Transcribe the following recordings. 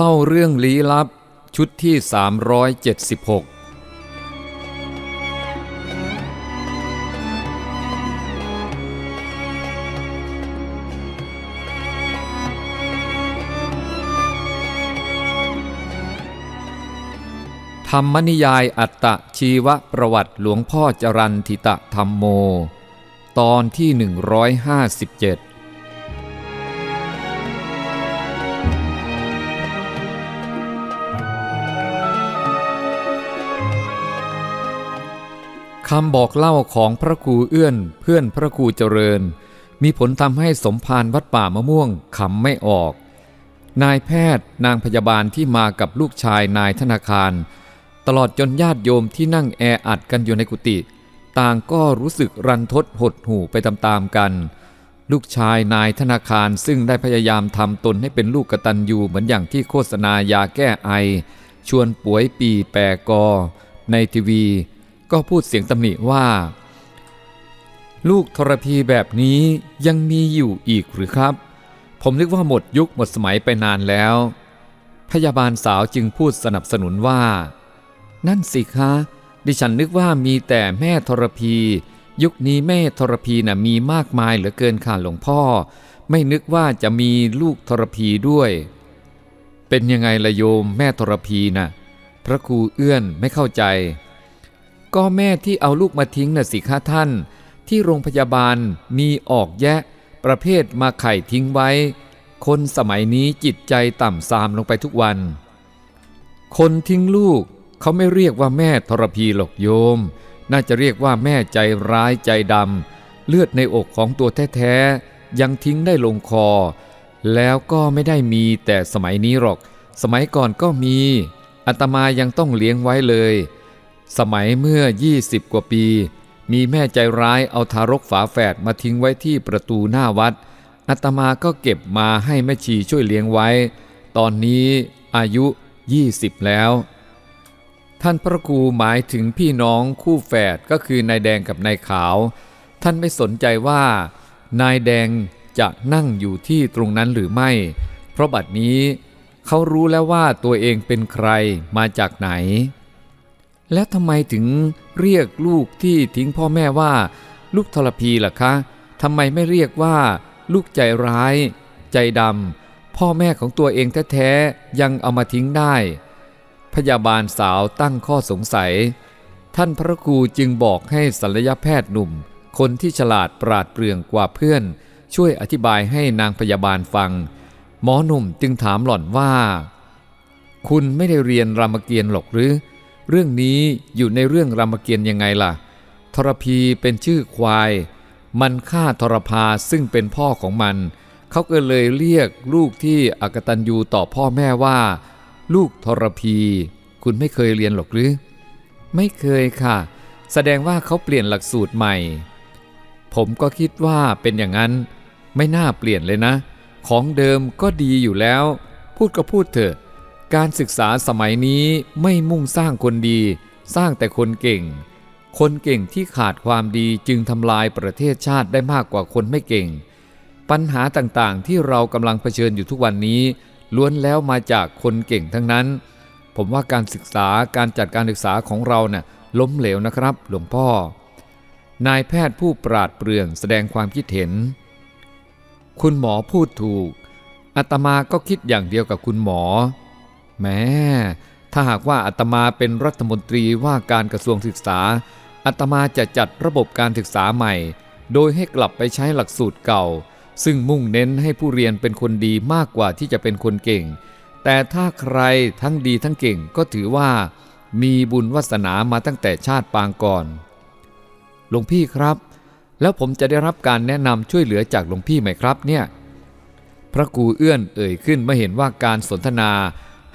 เล่าเรื่องลี้ลับชุดที่ 376ธรรมนิยายอัตตชีวประวัติหลวงพ่อจรันทิตะธรรมโม ตอนที่ 157 คำบอกเล่าของพระครูเอื้อนเพื่อนพระครูเจริญ มีผลทำให้สมภารวัดป่ามะม่วงขำไม่ออก นายแพทย์นางพยาบาลที่มากับลูกชายนายธนาคาร ตลอดจนญาติโยมที่นั่งแออัดกันอยู่ในกุฏิต่างก็รู้สึกรันทดหดหู่ไปตามๆกัน ลูกชายนายธนาคารซึ่งได้พยายามทำตนให้เป็นลูกกตัญญูเหมือนอย่างที่โฆษณายาแก้ไอ ชวนป่วยปีแปรกอ ในทีวี ก็พูดเสียงตำหนิว่า ลูกทรพีแบบนี้ยังมีอยู่อีกหรือครับ ผมนึกว่าหมดยุคหมดสมัยไปนานแล้ว พยาบาลสาวจึงพูดสนับสนุนว่า นั่นสิคะ ดิฉันนึกว่ามีแต่แม่ทรพี ยุคนี้แม่ทรพีน่ะมีมากมายเหลือเกินค่ะหลวงพ่อ ไม่นึกว่าจะมีลูกทรพีด้วย เป็นยังไงละโยมแม่ทรพีน่ะพระครูเอื้อนไม่เข้าใจ ก็แม่ที่เอาลูกมาทิ้งน่ะสิคะท่าน ที่โรงพยาบาลมีออกแยะ ประเภทมาไข่ทิ้งไว้ คนสมัยนี้จิตใจต่ำทรามลงไปทุกวัน คนทิ้งลูกเขาไม่เรียกว่าแม่ทรพีหรอกโยม น่าจะเรียกว่าแม่ใจร้ายใจดำเลือดในอกของตัวแท้ๆยังทิ้งได้ลงคอ แล้วก็ไม่ได้มีแต่สมัยนี้หรอก สมัยก่อนก็มีอาตมายังต้องเลี้ยงไว้เลย สมัยเมื่อ 20 กว่าปี มีแม่ใจร้ายเอาทารกฝาแฝดมาทิ้งไว้ที่ประตูหน้าวัดอาตมาก็เก็บมาให้แม่ชีช่วยเลี้ยงไว้ ตอนนี้อายุ 20 แล้ว ท่านพระครูหมายถึงพี่น้องคู่แฝดก็คือนายแดงกับนายขาว ท่านไม่สนใจว่า นายแดงจะนั่งอยู่ที่ตรงนั้นหรือไม่ เพราะบัดนี้เขารู้แล้วว่าตัวเองเป็นใครมาจากไหน แล้วทำไมถึงเรียกลูกที่ทิ้งพ่อแม่ว่า ลูกทรพีล่ะคะทำไมไม่เรียกว่า ลูกใจร้าย ใจดำพ่อแม่ของตัวเองแท้ๆยังเอามาทิ้งได้ พยาบาลสาวตั้งข้อสงสัย ท่านพระครูจึงบอกให้ศัลยแพทย์หนุ่ม คนที่ฉลาดปราดเปรื่องกว่าเพื่อน ช่วยอธิบายให้นางพยาบาลฟัง หมอหนุ่มจึงถามหล่อนว่า คุณไม่ได้เรียนรามเกียรติ์หรอกหรือ เรื่องนี้อยู่ในเรื่องรามเกียรติ์ยังไงล่ะ ทรพีเป็นชื่อควาย มันฆ่าทรพาซึ่งเป็นพ่อของมัน เขาก็เลยเรียกลูกที่อกตัญญูต่อพ่อแม่ว่า ลูกทรพี คุณไม่เคยเรียนหรอกหรือ ไม่เคยค่ะ แสดงว่าเขาเปลี่ยนหลักสูตรใหม่ ผมก็คิดว่าเป็นอย่างนั้น ไม่น่าเปลี่ยนเลยนะ ของเดิมก็ดีอยู่แล้ว พูดก็พูดเถอะ การศึกษาสมัยนี้ไม่มุ่งสร้างคนดี สร้างแต่คนเก่ง คนเก่งที่ขาดความดีจึงทำลายประเทศชาติได้มากกว่าคนไม่เก่ง ปัญหาต่างๆที่เรากำลังเผชิญอยู่ทุกวันนี้ ล้วนแล้วมาจากคนเก่งทั้งนั้น ผมว่าการศึกษาการจัดการศึกษาของเราเนะ่ยล้มเหลวนะครับ หลวงพ่อ นายแพทย์ผู้ปราดเปรื่องแสดงความคิดเห็น คุณหมอพูดถูกอาตมาก็คิดอย่างเดียวกับคุณหมอ แม้ถ้าหากว่าอาตมาเป็นรัฐมนตรีว่าการกระทรวงศึกษาอาตมาจะจัดระบบการศึกษาใหม่ โดยให้กลับไปใช้หลักสูตรเก่า ซึ่งมุ่งเน้นให้ผู้เรียนเป็นคนดีมากกว่าที่จะเป็นคนเก่ง แต่ถ้าใครทั้งดีทั้งเก่งก็ถือว่า มีบุญวาสนามาตั้งแต่ชาติปางก่อน หลวงพี่ครับ แล้วผมจะได้รับการแนะนำช่วยเหลือจากหลวงพี่ไหมครับเนี่ย พระครูเอื้อนเอ่ยขึ้นเมื่อเห็นว่าการสนทนา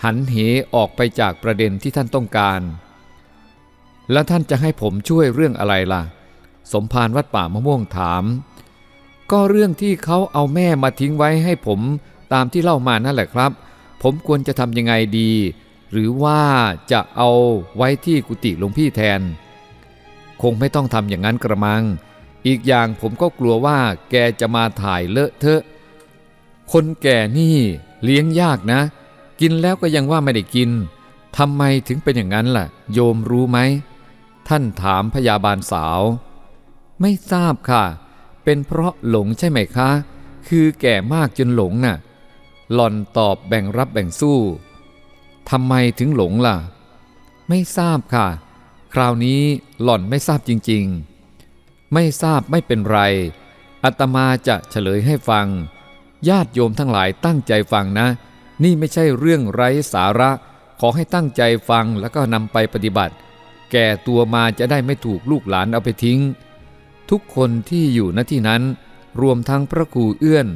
หันเหออกไปจากประเด็นที่ท่านต้องการ แล้วท่านจะให้ผมช่วยเรื่องอะไรล่ะ สมภารวัดป่ามะม่วงถาม ก็เรื่องที่เขาเอาแม่มาทิ้งไว้ให้ผมตามที่เล่ามานั่นแหละครับ ผมควรจะทำยังไงดี หรือว่าจะเอาไว้ที่กุฏิหลวงพี่แทน คงไม่ต้องทำอย่างนั้นกระมัง อีกอย่างผมก็กลัวว่าแกจะมาถ่ายเลอะเทอะ คนแก่นี่เลี้ยงยากนะ กินแล้วก็ยังว่าไม่ได้กินทำไมถึงเป็นอย่างนั้นล่ะ โยมรู้ไหม ท่านถามพยาบาลสาว ไม่ทราบค่ะ เป็นเพราะหลงใช่ไหมคะ คือแก่มากจนหลงน่ะ หล่อนตอบแบ่งรับแบ่งสู้ทำไมถึงหลงล่ะ ไม่ทราบค่ะ คราวนี้หล่อนไม่ทราบจริง ๆ ไม่ทราบไม่เป็นไรอาตมาจะเฉลยให้ฟัง ญาติโยมทั้งหลายตั้งใจฟังนะ นี่ไม่ใช่เรื่องไร้สาระ ขอให้ตั้งใจฟังแล้วก็นำไปปฏิบัติ แก่ตัวมาจะได้ไม่ถูกลูกหลานเอาไปทิ้ง ทุกคนที่อยู่ณที่นั้น รวมทั้งพระครูเอื้อน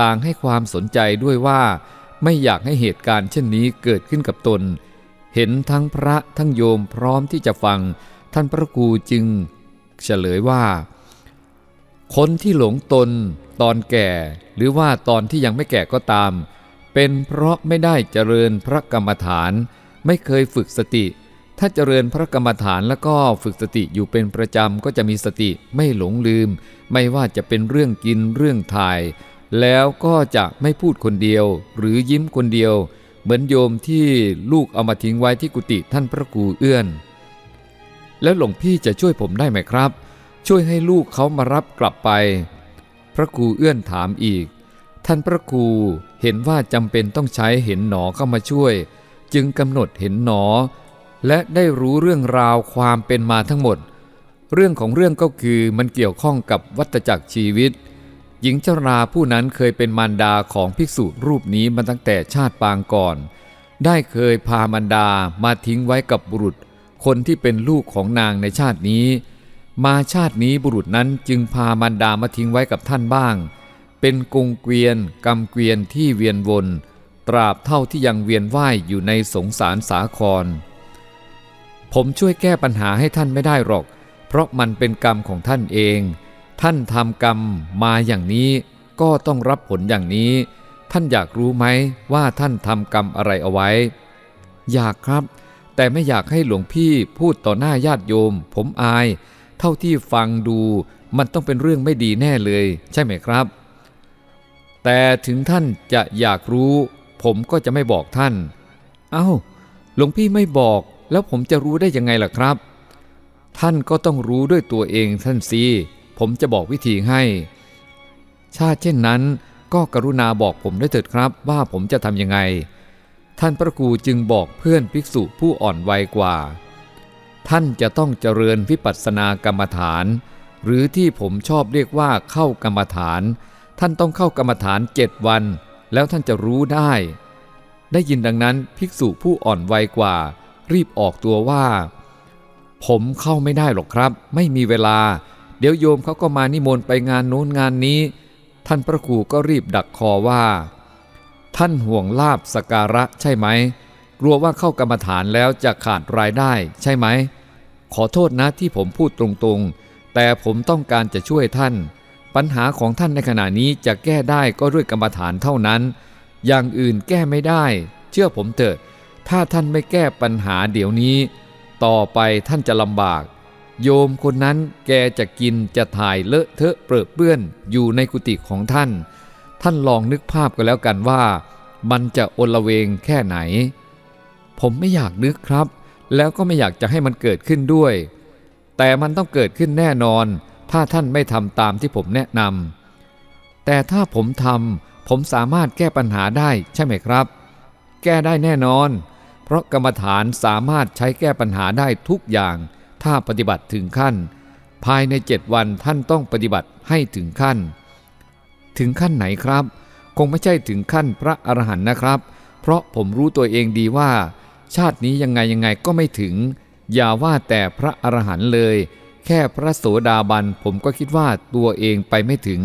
ต่างให้ความสนใจด้วยว่า ไม่อยากให้เหตุการณ์เช่นนี้เกิดขึ้นกับตน เห็นทั้งพระทั้งโยมพร้อมที่จะฟัง ท่านพระครูจึง เฉลยว่า คนที่หลงตนตอนแก่ หรือว่าตอนที่ยังไม่แก่ก็ตาม เป็นเพราะไม่ได้เจริญพระกรรมฐาน ไม่เคยฝึกสติ ถ้าเจริญพระกรรมฐานแล้วก็ฝึกสติอยู่เป็นประจำก็จะมีสติไม่หลงลืม ไม่ว่าจะเป็นเรื่องกินเรื่องถ่าย แล้วก็จะไม่พูดคนเดียว หรือยิ้มคนเดียว เหมือนโยมที่ลูกเอามาทิ้งไว้ที่กุฏิท่านพระครูเอื้อน แล้วหลวงพี่จะช่วยผมได้ไหมครับ ช่วยให้ลูกเขามารับกลับไป พระครูเอื้อนถามอีก ท่านพระครูเห็นว่าจำเป็นต้องใช้เห็นหนอเข้ามาช่วย จึงกำหนดเห็นหนอ และได้รู้เรื่องราวความเป็นมาทั้งหมด เรื่องของเรื่องก็คือมันเกี่ยวข้องกับวัฏจักรชีวิต หญิงชราผู้นั้นเคยเป็นมารดาของภิกษุรูปนี้มาตั้งแต่ชาติปางก่อน ได้เคยพามารดามาทิ้งไว้กับบุรุษ คนที่เป็นลูกของนางในชาตินี้ มาชาตินี้บุรุษนั้นจึงพามารดามาทิ้งไว้กับท่านบ้าง เป็นกงเกวียนกำเกวียนที่เวียนวน ตราบเท่าที่ยังเวียนว่ายอยู่ในสงสารสาคร ผมช่วยแก้ปัญหาให้ท่านไม่ได้หรอก เพราะมันเป็นกรรมของท่านเอง ท่านทำกรรมมาอย่างนี้ก็ต้องรับผลอย่างนี้ ท่านอยากรู้ไหมว่าท่านทำกรรมอะไรเอาไว้ อยากครับ แต่ไม่อยากให้หลวงพี่พูดต่อหน้าญาติโยม ผมอาย เท่าที่ฟังดูมันต้องเป็นเรื่องไม่ดีแน่เลย ใช่ไหมครับ แต่ถึงท่านจะอยากรู้ ผมก็จะไม่บอกท่าน เอา้า หลวงพี่ไม่บอก แล้วผมจะรู้ได้ยังไงล่ะครับ ท่านก็ต้องรู้ด้วยตัวเองท่านสิผมจะบอกวิธีให้ ชาติเช่นนั้นก็กรุณาบอกผมด้วยเถิดครับ ว่าผมจะทำยังไง ท่านพระครูจึงบอกเพื่อนภิกษุผู้อ่อนวัยกว่า ท่านจะต้องเจริญวิปัสสนากรรมฐาน หรือที่ผมชอบเรียกว่าเข้ากรรมฐาน ท่านต้องเข้ากรรมฐานเจ็ดวัน แล้วท่านจะรู้ได้ ได้ยินดังนั้นภิกษุผู้อ่อนวัยกว่า รีบออกตัวว่า ผมเข้าไม่ได้หรอกครับ ไม่มีเวลา เดี๋ยวโยมเขาก็มานิมนต์ไปงานโน้นงานนี้ ท่านพระครูก็รีบดักคอว่า ท่านห่วงลาบสการะใช่ไหมกลัวว่าเข้ากรรมฐานแล้วจะขาดรายได้ใช่ไหมขอโทษนะที่ผมพูดตรงๆ แต่ผมต้องการจะช่วยท่าน ปัญหาของท่านในขณะนี้จะแก้ได้ก็ด้วยกรรมฐานเท่านั้น อย่างอื่นแก้ไม่ได้ เชื่อผมเถอะ ถ้าท่านไม่แก้ปัญหาเดี๋ยวนี้ ต่อไปท่านจะลำบาก โยมคนนั้นแกจะกินจะถ่ายเลอะเทอะเปรอะเปื้อนอยู่ในกุฏิของท่าน ท่านลองนึกภาพกันแล้วกันว่า มันจะโอลเวงแค่ไหน ผมไม่อยากนึกครับ แล้วก็ไม่อยากจะให้มันเกิดขึ้นด้วย แต่มันต้องเกิดขึ้นแน่นอน ถ้าท่านไม่ทำตามที่ผมแนะนำแต่ถ้าผมทำผมสามารถแก้ปัญหาได้ใช่ไหมครับ แก้ได้แน่นอน เพราะกรรมฐานสามารถใช้แก้ปัญหาได้ทุกอย่าง ถ้าปฏิบัติถึงขั้น ภายในเจ็ดวันท่านต้องปฏิบัติให้ถึงขั้น ถึงขั้นไหนครับ คงไม่ใช่ถึงขั้นพระอรหันต์นะครับ เพราะผมรู้ตัวเองดีว่า ชาตินี้ยังไงยังไงก็ไม่ถึง อย่าว่าแต่พระอรหันต์เลย แค่พระโสดาบันผมก็คิดว่าตัวเองไปไม่ถึง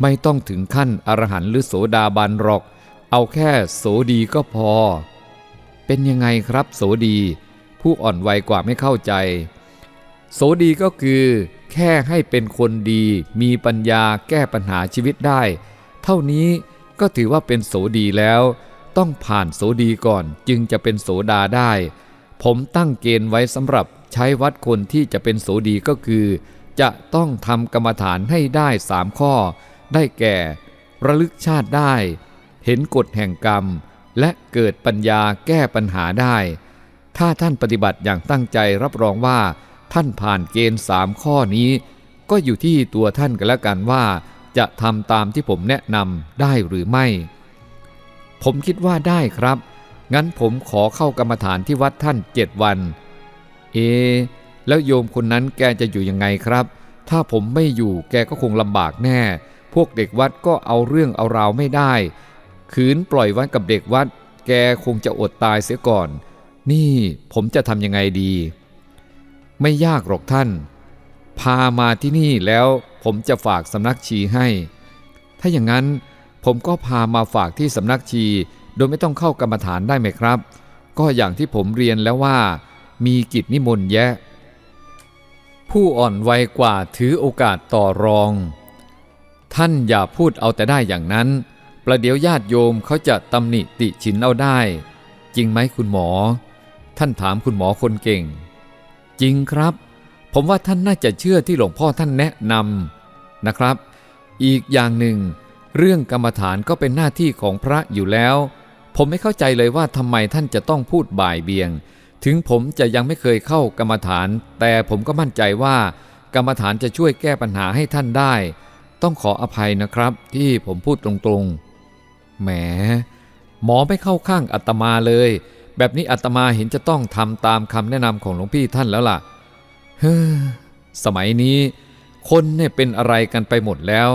ไม่ต้องถึงขั้นอรหันต์หรือโสดาบันหรอก เอาแค่โสดีก็พอ เป็นยังไงครับโสดี ผู้อ่อนวัยกว่าไม่เข้าใจ โสดีก็คือ แค่ให้เป็นคนดี มีปัญญาแก้ปัญหาชีวิตได้ เท่านี้ก็ถือว่าเป็นโสดีแล้ว ต้องผ่านโสดีก่อนจึงจะเป็นโสดาได้ ผมตั้งเกณฑ์ไว้สำหรับใช้วัดคนที่จะเป็นโสดีก็คือ จะต้องทำกรรมฐานให้ได้สามข้อ ได้แก่ ระลึกชาติได้ เห็นกฎแห่งกรรม และเกิดปัญญาแก้ปัญหาได้ ถ้าท่านปฏิบัติอย่างตั้งใจรับรองว่า ท่านผ่านเกณฑ์สามข้อนี้ ก็อยู่ที่ตัวท่านกันแล้วกันว่า จะทำตามที่ผมแนะนำได้หรือไม่ ผมคิดว่าได้ครับ งั้นผมขอเข้ากรรมฐานที่วัดท่านเจ็ดวัน เอ แล้วโยมคนนั้นแกจะอยู่ยังไงครับ ถ้าผมไม่อยู่แกก็คงลำบากแน่ พวกเด็กวัดก็เอาเรื่องเอาราวไม่ได้ ขืนปล่อยไว้กับเด็กวัด แกคงจะอดตายเสียก่อน นี่ผมจะทำยังไงดี ไม่ยากหรอกท่าน พามาที่นี่แล้วผมจะฝากสำนักชีให้ ถ้าอย่างนั้นผมก็พามาฝากที่สำนักชี โดยไม่ต้องเข้ากรรมฐานได้ไหมครับ ก็อย่างที่ผมเรียนแล้วว่า มีกิจนิมนต์แยะ ผู้อ่อนวัยกว่าถือโอกาสต่อรอง ท่านอย่าพูดเอาแต่ได้อย่างนั้น ประเดี๋ยวญาติโยมเขาจะตำหนิติฉินเอาได้ จริงไหมคุณหมอ ท่านถามคุณหมอคนเก่ง จริงครับ ผมว่าท่านน่าจะเชื่อที่หลวงพ่อท่านแนะนำนะครับ อีกอย่างหนึ่งเรื่องกรรมฐานก็เป็นหน้าที่ของพระอยู่แล้ว ผมไม่เข้าใจเลยว่าทำไมท่านจะต้องพูดบ่ายเบียง ถึงผมจะยังไม่เคยเข้ากรรมฐาน แต่ผมก็มั่นใจว่า กรรมฐานจะช่วยแก้ปัญหาให้ท่านได้ ต้องขออภัยนะครับ ที่ผมพูดตรงๆ แหม หมอไม่เข้าข้างอาตมาเลย แบบนี้อาตมาเห็นจะต้องทำตามคำแนะนำของหลวงพี่ท่านแล้วล่ะ เฮ้อ สมัยนี้ คนเนี่ยเป็นอะไรกันไปหมดแล้ว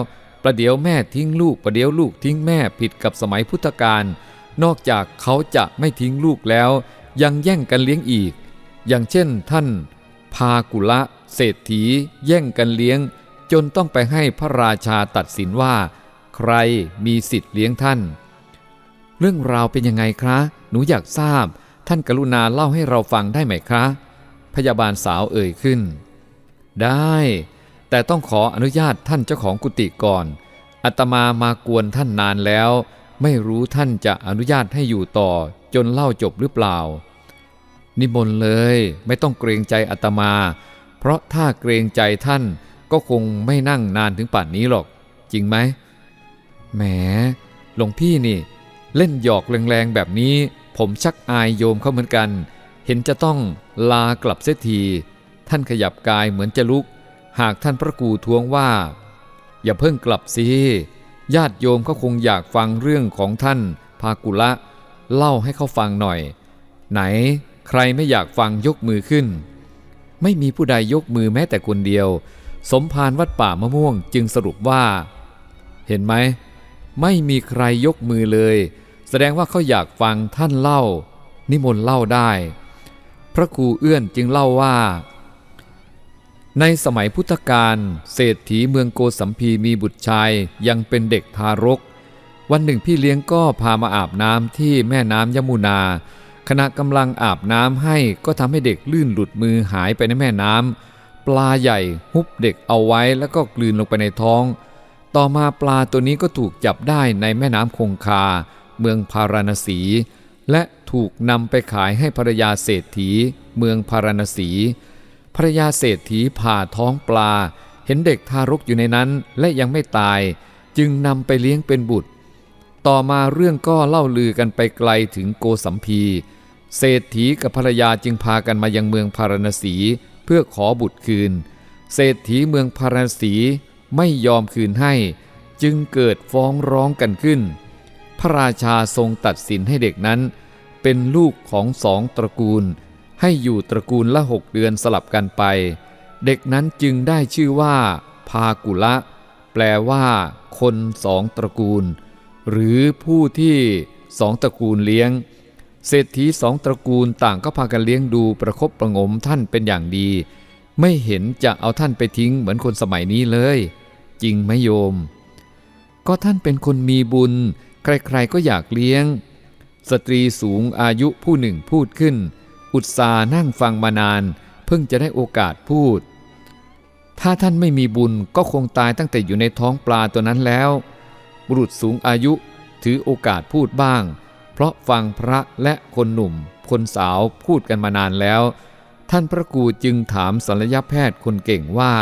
ประเดี๋ยวแม่ทิ้งลูก ประเดี๋ยวลูกทิ้งแม่ผิดกับสมัยพุทธกาล นอกจากเขาจะไม่ทิ้งลูกแล้ว ยังแย่งกันเลี้ยงอีก อย่างเช่นท่าน พากุละเศรษฐี แย่งกันเลี้ยง จนต้องไปให้พระราชาตัดสินว่า ใครมีสิทธิ์เลี้ยงท่าน เรื่องราวเป็นยังไงคะ หนูอยากทราบ ท่านกรุณาเล่าให้เราฟังได้ไหมคะ พยาบาลสาวเอ่ยขึ้น ได้ แต่ต้องขออนุญาตท่านเจ้าของกุฏิก่อนอาตมามากวนท่านนานแล้ว ไม่รู้ท่านจะอนุญาตให้อยู่ต่อจนเล่าจบหรือเปล่า นิมนต์เลยไม่ต้องเกรงใจอาตมา เพราะถ้าเกรงใจท่านก็คงไม่นั่งนานถึงป่านนี้หรอก จริงไหมแหมหลวงพี่นี่ เล่นหยอกแรงๆแบบนี้ ผมชักอายโยมเขาเหมือนกัน เห็นจะต้องลากลับเสียที ท่านขยับกายเหมือนจะลุก หากท่านพระกูทวงว่า อย่าเพิ่งกลับสิ ญาติโยมเขาคงอยากฟังเรื่องของท่านพากุละ เล่าให้เขาฟังหน่อย ไหนใครไม่อยากฟังยกมือขึ้น ไม่มีผู้ใดยกมือแม้แต่คนเดียว สมภารวัดป่ามะม่วงจึงสรุปว่า เห็นไหม ไม่มีใครยกมือเลย แสดงว่าเขาอยากฟังท่านเล่า นิมนต์เล่าได้ พระครูเอื้อนจึงเล่าว่า ในสมัยพุทธกาลเศรษฐีเมืองโกสัมพีมีบุตรชายยังเป็นเด็กทารก วันหนึ่งพี่เลี้ยงก็พามาอาบน้ำที่แม่น้ำยมุนา ขณะกำลังอาบน้ำให้ก็ทำให้เด็กลื่นหลุดมือหายไปในแม่น้ำปลาใหญ่ฮุบเด็กเอาไว้แล้วก็กลืนลงไปในท้อง ต่อมาปลาตัวนี้ก็ถูกจับได้ในแม่น้ำคงคา เมืองพาราณสี และถูกนำไปขายให้ภรรยาเศรษฐี เมืองพาราณสี ภรยาเศรษฐีผ่าท้องปลา เห็นเด็กทารกอยู่ในนั้นและยังไม่ตาย จึงนำไปเลี้ยงเป็นบุตร ต่อมาเรื่องก็เล่าลือกันไปไกลถึงโกสัมพีเศรษฐีกับภรรยาจึงพากันมายังเมืองพารณสีเพื่อขอบุตรคืน เศรษฐีเมืองพารณสีไม่ยอมคืนให้ จึงเกิดฟ้องร้องกันขึ้น พระราชาทรงตัดสินให้เด็กนั้น เป็นลูกของสองตระกูล ให้อยู่ตระกูลละหกเดือนสลับกันไป เด็กนั้นจึงได้ชื่อว่า พากุละ แปลว่า คนสองตระกูล หรือผู้ที่สองตระกูลเลี้ยง เศรษฐีสองตระกูลต่างก็พากันเลี้ยงดูประคบประงมท่านเป็นอย่างดี ไม่เห็นจะเอาท่านไปทิ้งเหมือนคนสมัยนี้เลย จริงไหมโยม ก็ท่านเป็นคนมีบุญ ใครๆก็อยากเลี้ยง สตรีสูงอายุผู้หนึ่งพูดขึ้น อุตสาห์นั่งฟังมานาน เพิ่งจะได้โอกาสพูด ถ้าท่านไม่มีบุญก็คงตายตั้งแต่อยู่ในท้องปลาตัวนั้นแล้ว บุรุษสูงอายุถือโอกาสพูดบ้าง เพราะฟังพระและคนหนุ่ม คนสาวพูดกันมานานแล้ว ท่านพระครูจึงถามศัลยแพทย์คนเก่งว่า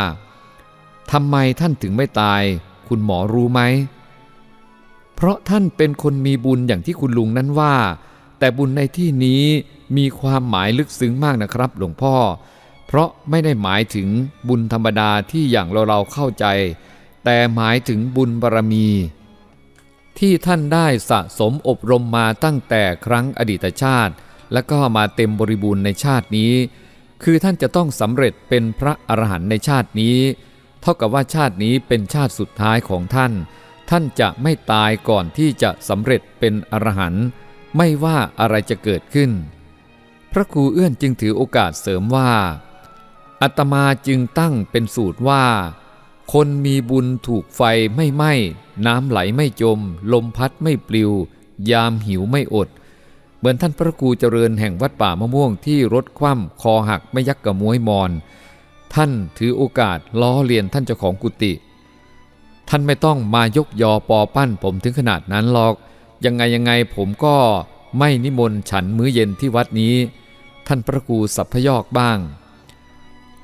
ทำไมท่านถึงไม่ตาย คุณหมอรู้ไหม เพราะท่านเป็นคนมีบุญอย่างที่คุณลุงนั้นว่า แต่บุญในที่นี้มีความหมายลึกซึ้งมากนะครับหลวงพ่อ เพราะไม่ได้หมายถึงบุญธรรมดาที่อย่างเราเราเข้าใจ แต่หมายถึงบุญบารมี ที่ท่านได้สะสมอบรมมาตั้งแต่ครั้งอดีตชาติ และก็มาเต็มบริบูรณ์ในชาตินี้ คือท่านจะต้องสำเร็จเป็นพระอรหันต์ในชาตินี้ เท่ากับว่าชาตินี้เป็นชาติสุดท้ายของท่าน ท่านจะไม่ตายก่อนที่จะสำเร็จเป็นอรหันต์ ไม่ว่าอะไรจะเกิดขึ้น พระครูเอื้อนจึงถือโอกาสเสริมว่าอัตมาจึงตั้งเป็นสูตรว่า คนมีบุญถูกไฟไม่ไหม้น้ำไหลไม่จม ลมพัดไม่ปลิว ยามหิวไม่อด เหมือนท่านพระครูเจริญแห่งวัดป่ามะม่วงที่รถคว่ำคอหักไม่ยักกระมวยมอน ท่านถือโอกาสล้อเลียนท่านเจ้าของกุฏิท่านไม่ต้องมายกยอปอปั้นผมถึงขนาดนั้นหรอก ยังไงยังไงผมก็ไม่นิมนต์ฉันมื้อเย็นที่วัดนี้ ท่านพระครูสัพพยอกบ้าง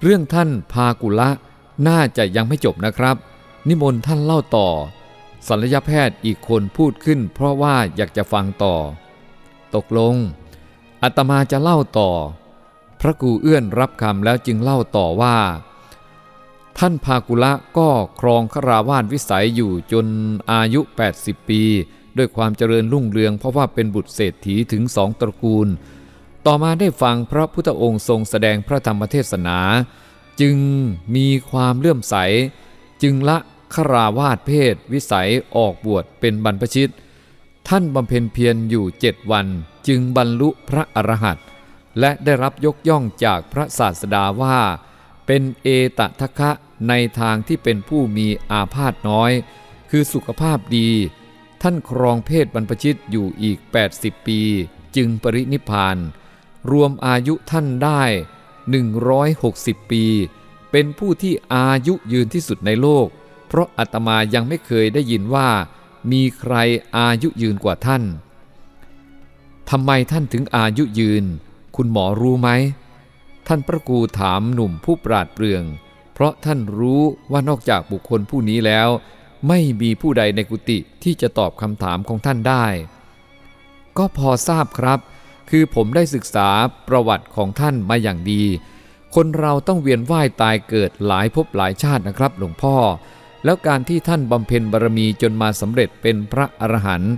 เรื่องท่านพากุละน่าจะยังไม่จบนะครับ นิมนต์ท่านเล่าต่อศัลยแพทย์อีกคนพูดขึ้น เพราะว่าอยากจะฟังต่อ ตกลงอาตมาจะเล่าต่อ พระครูเอื้อนรับคำแล้วจึงเล่าต่อว่า ท่านพากุละก็ครองคราวาสวิสัยอยู่จนอายุ 80 ปี ด้วยความเจริญรุ่งเรืองเพราะว่าเป็นบุตรเศรษฐีถึงสองตระกูล ต่อมาได้ฟังพระพุทธองค์ทรงแสดงพระธรรมเทศนา จึงมีความเลื่อมใส จึงละคราวาสเพศ วิสัยออกบวชเป็นบรรพชิต ท่านบำเพ็ญเพียรอยู่เจ็ดวัน จึงบรรลุพระอรหันต์และได้รับยกย่องจากพระศาสดาว่า เป็นเอตทะคะในทางที่เป็นผู้มีอาพาธน้อย คือสุขภาพดี ท่านครองเพศบรรพชิตอยู่อีก 80 ปี จึงปรินิพานรวมอายุท่านได้ 160 ปี เป็นผู้ที่อายุยืนที่สุดในโลก เพราะอาตมายังไม่เคยได้ยินว่า มีใครอายุยืนกว่าท่านทำไมท่านถึงอายุยืน คุณหมอรู้ไหม ท่านพระครูถามหนุ่มผู้ปราดเปรื่อง เพราะท่านรู้ว่านอกจากบุคคลผู้นี้แล้ว ไม่มีผู้ใดในกุฏิที่จะตอบคำถามของท่านได้ ก็พอทราบครับ คือผมได้ศึกษาประวัติของท่านมาอย่างดี คนเราต้องเวียนว่ายตายเกิดหลายภพหลายชาตินะครับ หลวงพ่อ แล้วการที่ท่านบำเพ็ญบารมีจนมาสำเร็จเป็นพระอรหันต์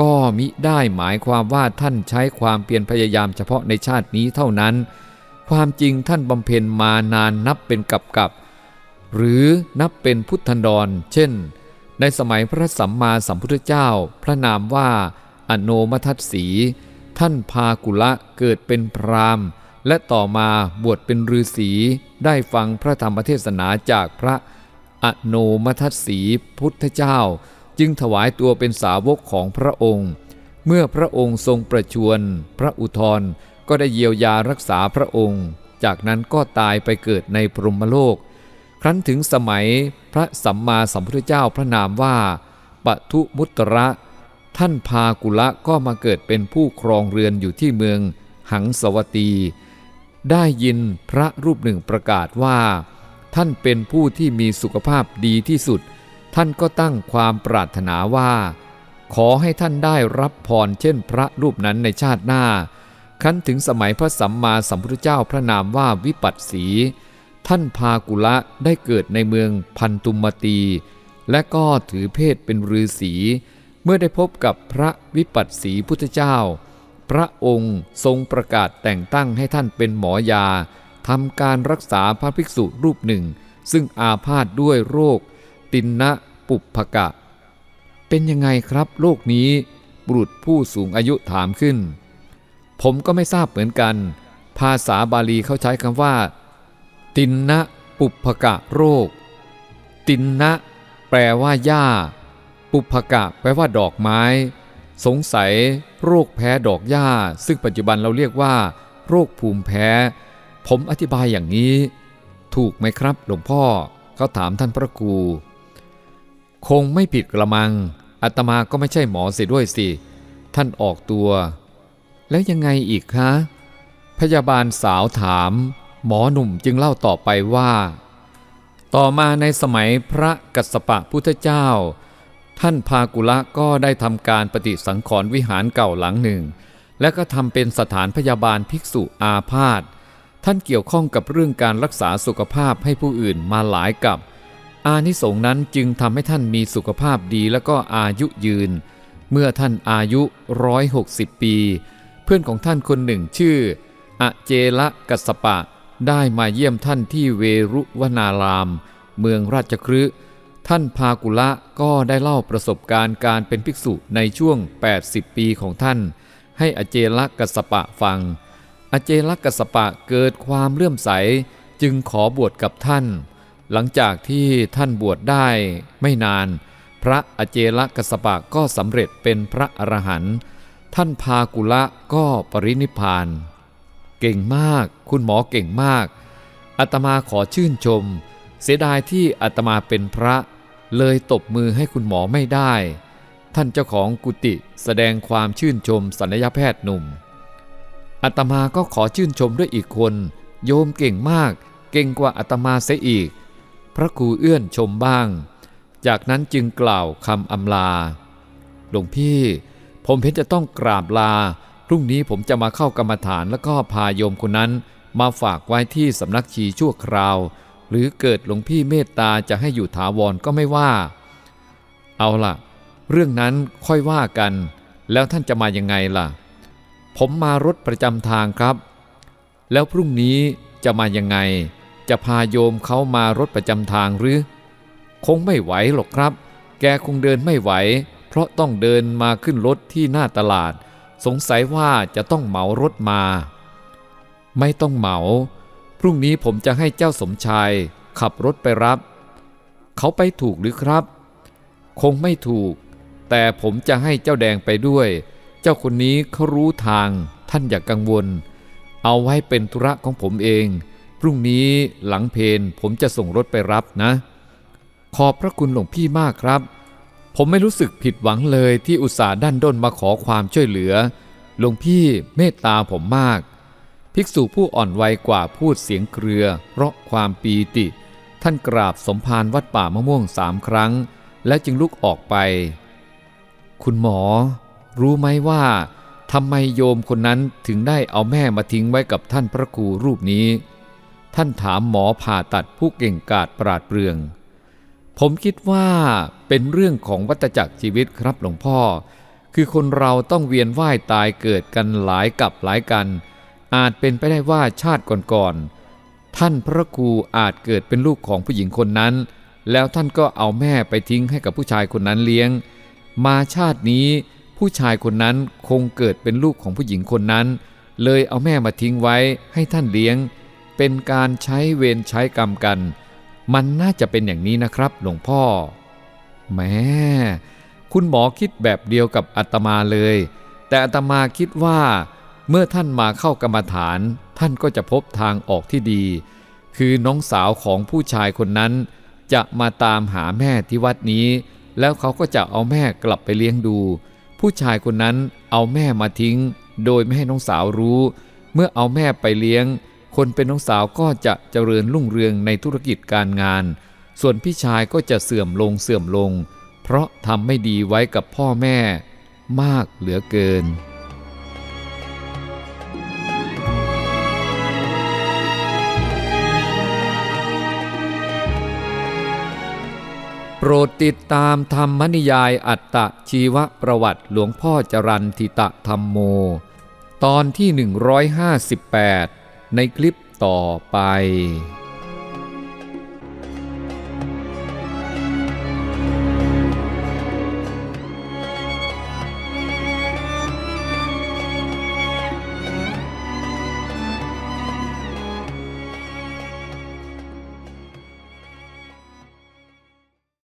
ก็มิได้หมายความว่าท่านใช้ความเพียรพยายามเฉพาะในชาตินี้เท่านั้น ความจริงท่านบำเพ็ญมานานนับเป็นกับกับหรือนับเป็นพุทธันดร เช่น ในสมัยพระสัมมาสัมพุทธเจ้า พระนามว่า อโนมทัตสี ท่านพากุละเกิดเป็นพรามและต่อมาบวชเป็นฤาษีได้ฟังพระธรรมเทศนาจากพระอโนมทัตสีพุทธเจ้า จึงถวายตัวเป็นสาวกของพระองค์ เมื่อพระองค์ทรงประชวรพระอุทธรก็ได้เยียวยารักษาพระองค์ จากนั้นก็ตายไปเกิดในพรหมโลก ครั้นถึงสมัยพระสัมมาสัมพุทธเจ้าพระนามว่าปทุมุตระ ท่านพากุละก็มาเกิดเป็นผู้ครองเรือนอยู่ที่เมืองหังสวตี ได้ยินพระรูปหนึ่งประกาศว่า ท่านเป็นผู้ที่มีสุขภาพดีที่สุด ท่านก็ตั้งความปรารถนาว่า ขอให้ท่านได้รับพรเช่นพระรูปนั้นในชาติหน้า ครั้นถึงสมัยพระสัมมาสัมพุทธเจ้าพระนามว่าวิปัสสี ท่านพากุละได้เกิดในเมืองพันตุมตี และก็ถือเพศเป็นฤาษีเมื่อได้พบกับพระวิปัสสีพุทธเจ้า พระองค์ทรงประกาศแต่งตั้งให้ท่านเป็นหมอยาทำการรักษาพระภิกษุรูปหนึ่ง ซึ่งอาพาธด้วยโรค ตินนะปุพกะ เป็นยังไงครับโรคนี้บุรุษผู้สูงอายุถามขึ้น ผมก็ไม่ทราบเหมือนกัน ภาษาบาลีเขาใช้คำว่า ตินนะปุพกะโรค ตินนะแปลว่าหญ้า ปุพพกะแปลว่าดอกไม้ สงสัย โรคแพ้ดอกหญ้า ซึ่งปัจจุบันเราเรียกว่า โรคภูมิแพ้ ผมอธิบายอย่างนี้ ถูกไหมครับ หลวงพ่อเขาถามท่านพระครูคงไม่ผิดกระมังอาตมาก็ไม่ใช่หมอเสียด้วยสิ ท่านออกตัว แล้วยังไงอีกคะ พยาบาลสาวถาม หมอหนุ่มจึงเล่าต่อไปว่า ต่อมาในสมัยพระกัสสปะพุทธเจ้า ท่านพากุละก็ได้ทำการปฏิสังขรณ์วิหารเก่าหลังหนึ่ง และก็ทำเป็นสถานพยาบาลภิกษุอาพาธท่านเกี่ยวข้องกับเรื่องการรักษาสุขภาพให้ผู้อื่นมาหลายกับ อานิสงส์นั้นจึงทำให้ท่านมีสุขภาพดีและก็อายุยืน เมื่อท่านอายุ 160 ปี เพื่อนของท่านคนหนึ่งชื่อ อเจละกัสสปะ ได้มาเยี่ยมท่านที่เวรุวนาราม เมืองราชคฤห์ท่านพากุละก็ได้เล่าประสบการณ์การเป็นภิกษุในช่วง 80 ปีของท่าน ให้อเจลกัสปะฟัง อเจลกัสปะเกิดความเลื่อมใสจึงขอบวชกับท่าน หลังจากที่ท่านบวชได้ไม่นาน พระอเจลกัสปะก็สำเร็จเป็นพระอรหันต์ท่านพากุละก็ปรินิพาน เก่งมาก คุณหมอเก่งมากอาตมาขอชื่นชม เสียดายที่อาตมาเป็นพระ เลยตบมือให้คุณหมอไม่ได้ ท่านเจ้าของกุฏิแสดงความชื่นชมศัลยแพทย์หนุ่มอาตมาก็ขอชื่นชมด้วยอีกคน โยมเก่งมาก เก่งกว่าอาตมาเสียอีก พระครูเอื้อนชมบ้าง จากนั้นจึงกล่าวคำอำลา หลวงพี่ ผมเห็นจะต้องกราบลา พรุ่งนี้ผมจะมาเข้ากรรมฐานแล้วก็พาโยมคนนั้น มาฝากไว้ที่สำนักชีชั่วคราว หรือเกิดหลวงพี่เมตตาจะให้อยู่ถาวรก็ไม่ว่า เอาล่ะ เรื่องนั้นค่อยว่ากัน แล้วท่านจะมายังไงล่ะ ผมมารถประจำทางครับ แล้วพรุ่งนี้จะมายังไง จะพาโยมเขามารถประจำทางหรือ คงไม่ไหวหรอกครับ แกคงเดินไม่ไหว เพราะต้องเดินมาขึ้นรถที่หน้าตลาด สงสัยว่าจะต้องเหมารถมา ไม่ต้องเหมา พรุ่งนี้ผมจะให้เจ้าสมชายขับรถไปรับ เขาไปถูกหรือครับ คงไม่ถูก แต่ผมจะให้เจ้าแดงไปด้วย เจ้าคนนี้เขารู้ทาง ท่านอย่ากกังวล เอาไว้เป็นธุระของผมเอง พรุ่งนี้หลังเพนผมจะส่งรถไปรับนะ ขอบพระคุณหลวงพี่มากครับ ผมไม่รู้สึกผิดหวังเลยที่อุตส่าห์ดันด้นมาขอความช่วยเหลือ หลวงพี่เมตตาผมมาก ภิกษุผู้อ่อนวัยกว่าพูดเสียงเครือ เพราะความปีติ ท่านกราบสมภารวัดป่ามะม่วงสามครั้ง และจึงลุกออกไป คุณหมอ รู้ไหมว่าทำไมโยมคนนั้นถึงได้เอาแม่มาทิ้งไว้กับท่านพระครูรูปนี้ ท่านถามหมอผ่าตัดผู้เก่งกาจปราดเปรื่อง ผมคิดว่าเป็นเรื่องของวัฏจักรชีวิตครับหลวงพ่อ คือคนเราต้องเวียนว่ายตายเกิดกันหลายกับหลายกัน อาจเป็นไปได้ว่าชาติก่อนๆท่านพระครูอาจเกิดเป็นลูกของผู้หญิงคนนั้น แล้วท่านก็เอาแม่ไปทิ้งให้กับผู้ชายคนนั้นเลี้ยง มาชาตินี้ผู้ชายคนนั้นคงเกิดเป็นลูกของผู้หญิงคนนั้น เลยเอาแม่มาทิ้งไว้ให้ท่านเลี้ยง เป็นการใช้เวรใช้กรรมกัน มันน่าจะเป็นอย่างนี้นะครับหลวงพ่อ แม่คุณหมอคิดแบบเดียวกับอาตมาเลย แต่อาตมาคิดว่า เมื่อท่านมาเข้ากรรมฐาน ท่านก็จะพบทางออกที่ดี คือน้องสาวของผู้ชายคนนั้น จะมาตามหาแม่ที่วัดนี้ แล้วเขาก็จะเอาแม่กลับไปเลี้ยงดู ผู้ชายคนนั้นเอาแม่มาทิ้ง โดยไม่ให้น้องสาวรู้ เมื่อเอาแม่ไปเลี้ยง คนเป็นน้องสาวก็จะเจริญรุ่งเรืองในธุรกิจการงาน ส่วนพี่ชายก็จะเสื่อมลงเสื่อมลง เพราะทำไม่ดีไว้กับพ่อแม่ มากเหลือเกินโปรดติดตามธรรมนิยายอัตตะชีวประวัติหลวงพ่อจรันทิตะธรรมโม ตอนที่ 158 ในคลิปต่อไป